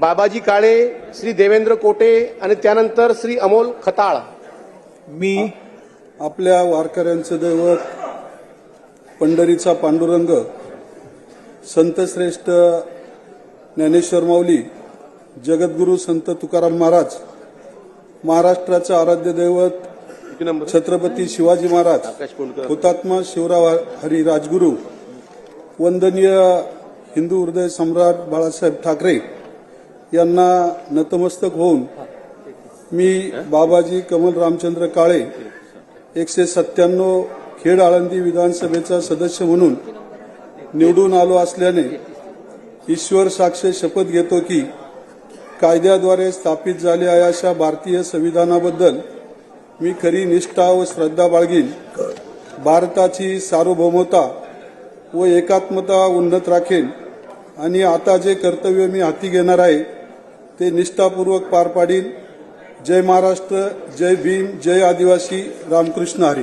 बाबाजी काळे श्री देवेंद्र कोटे आणि त्यानंतर श्री अमोल खताळ. मी आपल्या वारकऱ्यांचं दैवत पंढरीचा पांडुरंग संतश्रेष्ठ ज्ञानेश्वर माऊली जगद्गुरू संत तुकाराम महाराज महाराष्ट्राचं आराध्य दैवत छत्रपती शिवाजी महाराज हुतात्मा शिवराव हरी राजगुरू वंदनीय हिंदू हृदय सम्राट बाळासाहेब ठाकरे यांना नतमस्तक होऊन मी बाबाजी कमल रामचंद्र काळे एकशे सत्त्याण्णव खेड आळंदी विधानसभेचा सदस्य म्हणून निवडून आलो असल्याने ईश्वर साक्ष शपथ घेतो की कायद्याद्वारे स्थापित झाले आहे अशा भारतीय संविधानाबद्दल मी खरी निष्ठा व श्रद्धा बाळगीन. भारताची सार्वभौमता व एकात्मता उन्नत राखेन. आणि आता जे कर्तव्य मी हाती घेणार आहे ते निष्ठापूर्वक पार पाडीन. जय महाराष्ट्र जय भीम जय आदिवासी. रामकृष्ण हरी.